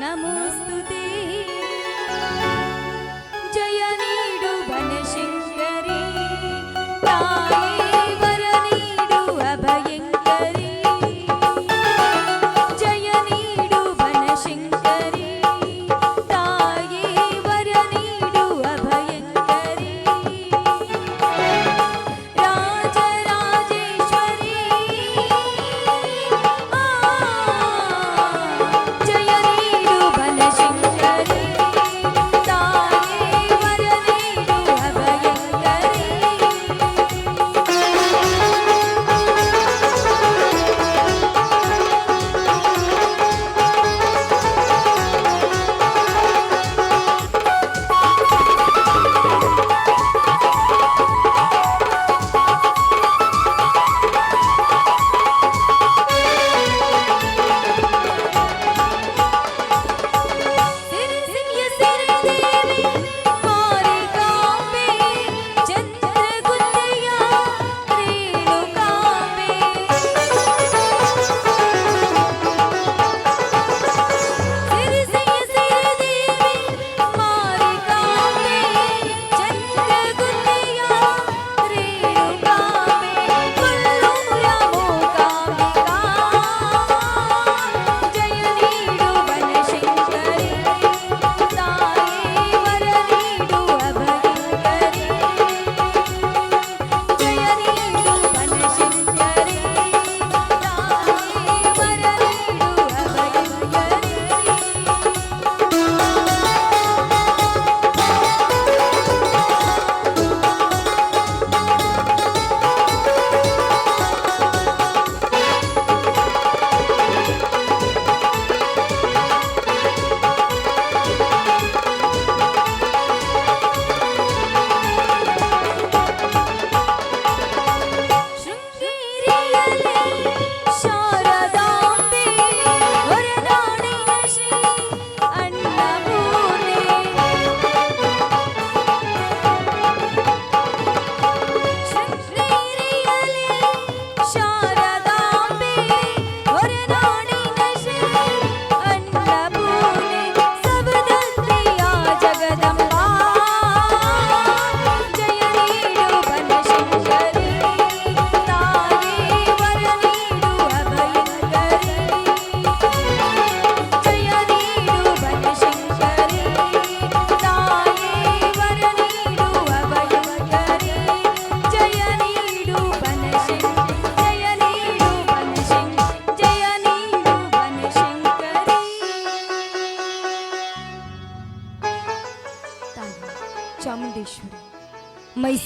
नमोऽस्तु ते।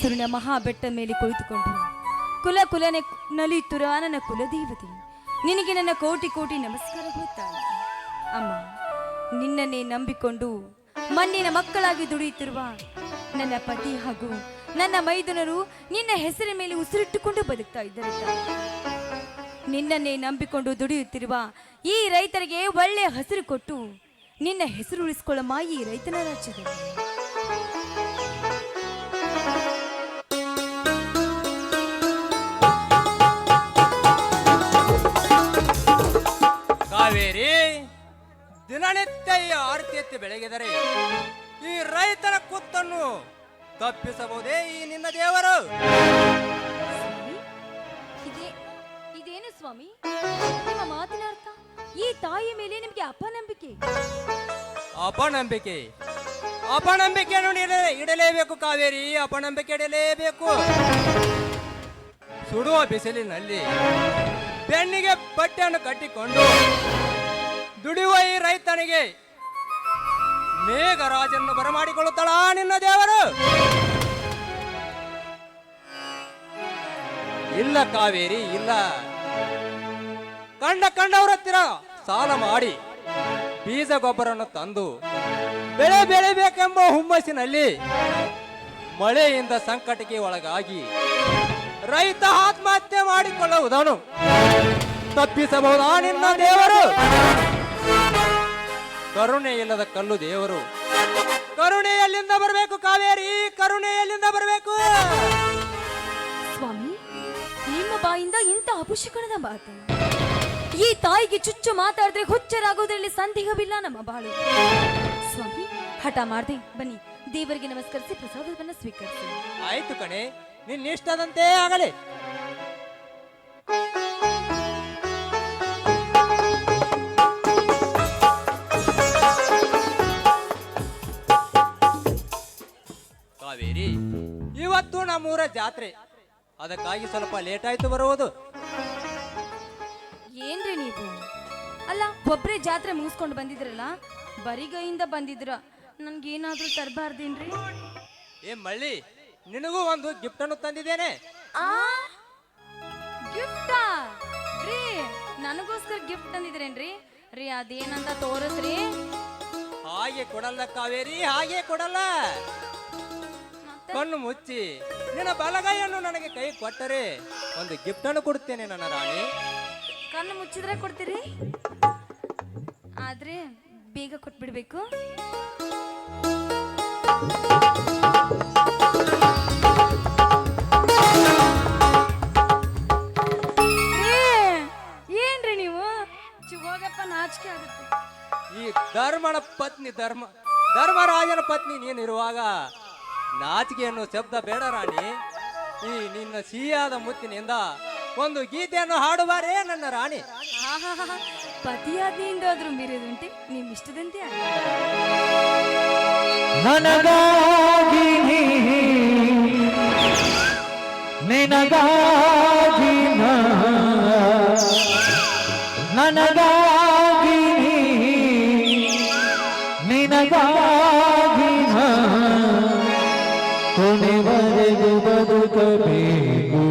ಮೈಸೂರಿನ ಮಹಾಬೆಟ್ಟ ಮೇಲೆ ಕುಳಿತುಕೊಂಡು ಕುಲ ಕುಲನೆ ನಲಿಯುತ್ತಿರ ನನ್ನ ಕುಲದೇವತೆ. ನಿನಗೆ ನನ್ನ ಕೋಟಿ ಕೋಟಿ ನಮಸ್ಕಾರ ಹೋಗುತ್ತಾನೆ ಅಮ್ಮ, ನಿನ್ನನ್ನೇ ನಂಬಿಕೊಂಡು ಮಣ್ಣಿನ ಮಕ್ಕಳಾಗಿ ದುಡಿಯುತ್ತಿರುವ ನನ್ನ ಪತಿ ಹಾಗೂ ನನ್ನ ಮೈದುನರು ನಿನ್ನ ಹೆಸರಿನ ಮೇಲೆ ಉಸಿರಿಟ್ಟುಕೊಂಡು ಬದುಕ್ತಾ ಇದ್ದಾರೆ ನಿನ್ನನ್ನೇ ನಂಬಿಕೊಂಡು ದುಡಿಯುತ್ತಿರುವ ಈ ರೈತರಿಗೆ ಒಳ್ಳೆಯ ಹಸಿರು ಕೊಟ್ಟು ನಿನ್ನ ಹೆಸರು ಉಳಿಸಿಕೊಳ್ಳಮ್ಮ ಈ ರೈತನ ರಾಜ್ಯದಲ್ಲಿ. ದಿನನಿತ್ಯ ಈ ಆರತಿ ಎತ್ತಿ ಬೆಳಗಿದರೆ ಈ ರೈತನ ಕುತ್ತನ್ನು ತಪ್ಪಿಸಬಹುದೇ ಈ ನಿನ್ನ ದೇವರು? ಇದೇ- ಇದೇನು ಸ್ವಾಮಿ? ನಿಮ್ಮ ಮಾತಿನ ಅರ್ಥ ಈ ತಾಯಿಯ ಮೇಲೆ ನಿಮಗೆ ಅಪನಂಬಿಕೆ? ಅಪನಂಬಿಕೆ. ಅಪನಂಬಿಕೆಯನ್ನು ಇಡ- ಇಡಲೇಬೇಕು ಕಾವೇರಿ ಅಪನಂಬಿಕೆ ಇಡಲೇಬೇಕು. ಸುಡುವ ಬಿಸಿಲಿನಲ್ಲಿ ಬೆನ್ನಿಗೆ ಬಟ್ಟೆಯನ್ನು ಕಟ್ಟಿಕೊಂಡು ದುಡಿಯುವ ಈ ರೈತನಿಗೆ ಮೇಘರಾಜನ್ನು ಬರಮಾಡಿಕೊಳ್ಳುತ್ತಾಳ ನಿನ್ನ ದೇವರು? ಇಲ್ಲ ಕಾವೇರಿ, ಇಲ್ಲ. ಕಂಡ ಕಂಡವರ ಹತ್ತಿರ ಸಾಲ ಮಾಡಿ ಬೀಜ ಗೊಬ್ಬರವನ್ನು ತಂದು ಬೆಳೆ ಬೆಳೆಬೇಕೆಂಬ ಹುಮ್ಮಸ್ಸಿನಲ್ಲಿ ಮಳೆಯಿಂದ ಸಂಕಟಕ್ಕೆ ಒಳಗಾಗಿ ರೈತ ಆತ್ಮಹತ್ಯೆ ಮಾಡಿಕೊಳ್ಳುವುದನ್ನು ತಪ್ಪಿಸಬಹುದಾ ನಿನ್ನ ದೇವರು? ಕರುಣೆ ಇಲ್ಲದ ಕಲ್ಲು ದೇವರು. ಕರುಣೆ ಎಲ್ಲಿಂದ ಬರಬೇಕು ಕಾವೇರಿ ಕರುಣೆ ಎಲ್ಲಿಂದ ಬರಬೇಕು. ಸ್ವಾಮಿ ನಿಮ್ಮ ಬಾಯಿಂದ ಇಂಥ ಅಪುಷಕಣದ ಮಾತು. ಈ ತಾಯಿಗೆ ಚುಚ್ಚು ಮಾತಾಡಿದ್ರೆ ಹುಚ್ಚರಾಗೋದ್ರಲ್ಲಿ ಸಂದೇಹವಿಲ್ಲ ನಮ್ಮ ಬಾಳು. ಸ್ವಾಮಿ ಹಠ ಮಾಡ್ದೆ ಬನ್ನಿ ದೇವರಿಗೆ ನಮಸ್ಕರಿಸಿ ಪ್ರಸಾದವನ್ನ ಸ್ವೀಕರಿಸಿ. ಆಯ್ತು ಕಣೆ ನಿನ್ನ ಇಷ್ಟದಂತೆ ಆಗಲಿ. ನಮ್ಮೂರ ಜಾತ್ರೆ. ಅದಕ್ಕಾಗಿ ಸ್ವಲ್ಪ ಲೇಟ್ ಆಯ್ತು ಬರುವುದು. ಏನ್ರಿ ನೀವು? ಅಲ್ಲ ಒಬ್ರೇ ಜಾತ್ರೆ ಮುಗಿಸ್ಕೊಂಡು ಬಂದಿದ್ರಲ್ಲ? ಬರಿಗೈಯಿಂದ ಬಂದಿದ್ರ. ನನ್ಗೇನಾದ್ರೂ ತರಬಾರ್ದೇನ್ರಿ? ಏ ಮಳ್ಳಿ ನಿನಗೂ ಒಂದು ಗಿಫ್ಟ್ ಅನ್ನು ತಂದಿದ್ದೇನೆ. ಆ? ಗಿಫ್ಟಾ ರೀ ನನಗೋಸ್ಕರ ಗಿಫ್ಟ್ ತಂದಿದ್ರೇನ್ರಿ? ರೀ ಅದೇನಂತ ತೋರಿಸ್ರಿ ಹಾಗೆ ಕೊಡಲ್ಲ ಕಾವೇರಿ ಹಾಗೆ ಕೊಡಲ್ಲ. ಕಣ್ಣು ಮುಚ್ಚಿ ನಿನ್ನ ಬಲಗೈಯನ್ನು ನನಗೆ ಕೈ ಕೊಟ್ಟರೆ ಒಂದು ಗಿಫ್ಟ್ ಅನ್ನು ಕೊಡುತ್ತೇನೆ ನನ್ನ ರಾಣಿ. ಕಣ್ಣು ಮುಚ್ಚಿದ್ರೆ ಕೊಡ್ತೀರಿ? ಆದ್ರೆ ಬೇಗ ಕೊಟ್ಬಿಡ್ಬೇಕು. ಏ, ಏನ್ರಿ ನೀವು? ಹೋಗಪ್ಪ ನಾಚಿಕೆ ಆಗುತ್ತೆ. ಈ ಧರ್ಮನ ಪತ್ನಿ ಧರ್ಮ ಧರ್ಮರಾಜನ ಪತ್ನಿ ನೀನಿರುವಾಗ ನಾಚಿಕೆ ಅನ್ನೋ ಶಬ್ದ ಬೇಡ ರಾಣಿ ಈ ನಿನ್ನ ಸಿಹಿಯಾದ ಮುತ್ತಿನಿಂದ ಒಂದು ಗೀತೆಯನ್ನು ಹಾಡುವಾರೇ ನನ್ನ ರಾಣಿ ಆಹಾಹಾ, ಮೀರಿದಂತೆ ಆದ್ರೂ ಮೀರಿದುಂಟೆ ನಿಮ್ ಇಷ್ಟದಂತೆ ಆಗ್ಲಿ. ನನಗಾಗಿ ನೀ ನಿನಗಾಗಿ ನನಗಾಗಿ ನೀ ನಿನಗಾಗಿ ಕೊನೆವರೆಗೂ ಬದುಕಬೇಕು.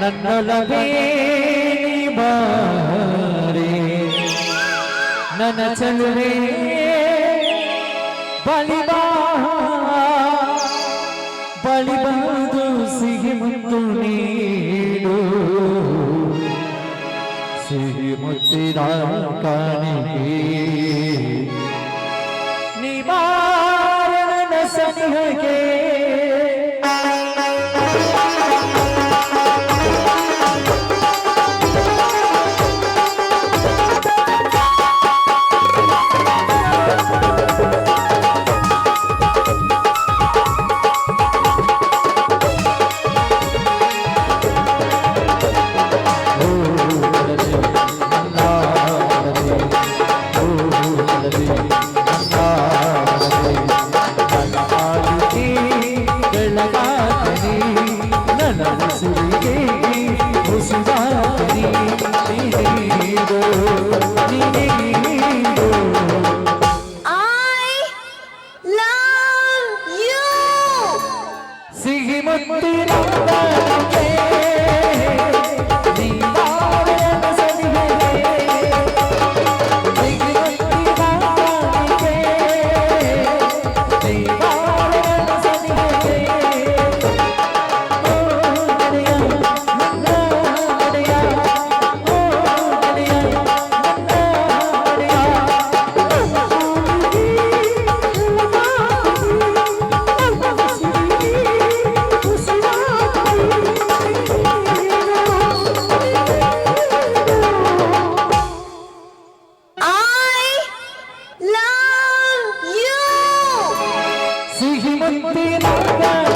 ನನ್ನೊಲವೇ ಬಾರೆ. ನನ್ನ ಚಲುವೆ ಬಲಿಬಾ ಬಲಿಬಾದು ಸಿಹಿ ಮುತ್ತು ನೀಡು. ಸಿಹಿ ಮುತ್ತಿದ ಕಾಣಿಕೆ I'm gonna মধ্যে রাখা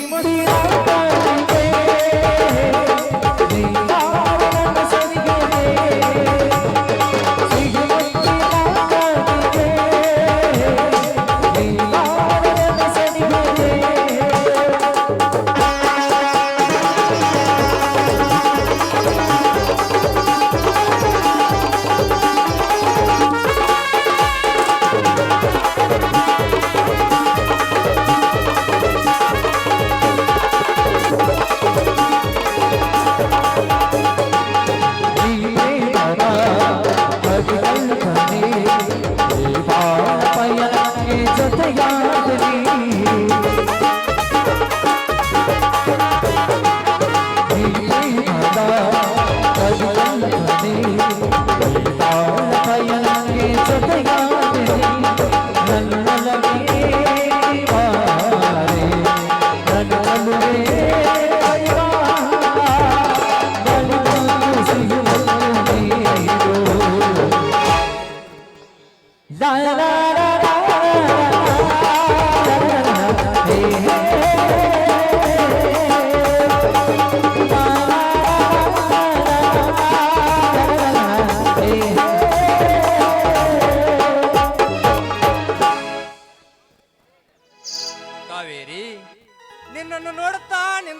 મસ્તી આવતા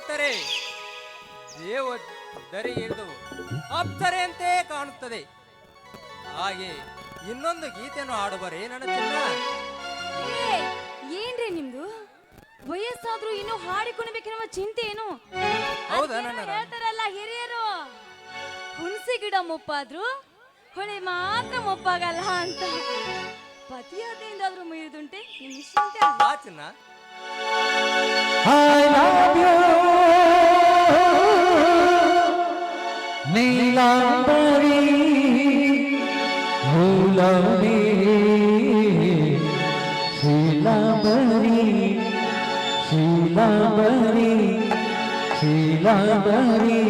ನಿಂತರೆ ದೇವ ದರಿ ಹಿಡಿದು ಅಪ್ತರೆಯಂತೆ ಕಾಣುತ್ತದೆ. ಹಾಗೆ ಇನ್ನೊಂದು ಗೀತೆಯನ್ನು ಹಾಡುವರೇ ನನ್ನ ಚಿನ್ನ. ಏ, ಏನ್ರಿ ನಿಮ್ದು? ವಯಸ್ಸಾದ್ರೂ ಇನ್ನೂ ಹಾಡಿಕೊಳ್ಬೇಕೆನ್ನುವ ಚಿಂತೆ ಏನು ಹೌದಾ ನನ್ನ? ಹೇಳ್ತಾರಲ್ಲ ಹಿರಿಯರು ಹುಣಸೆ ಗಿಡ ಮುಪ್ಪಾದ್ರು ಹೊಳೆ ಮಾತ್ರ ಮುಪ್ಪಾಗಲ್ಲ ಅಂತ. ಪತಿಯಾದೆಯಿಂದಾದ್ರೂ ಮುರಿದುಂಟೆ ನಿಮ್ ಇಷ್ಟಂತೆ ಚಿಂತೆ ಚಿನ್ನ. you নীলাম্বরী ভুলবে শিলাবরী শিলাবরী শিলাবরী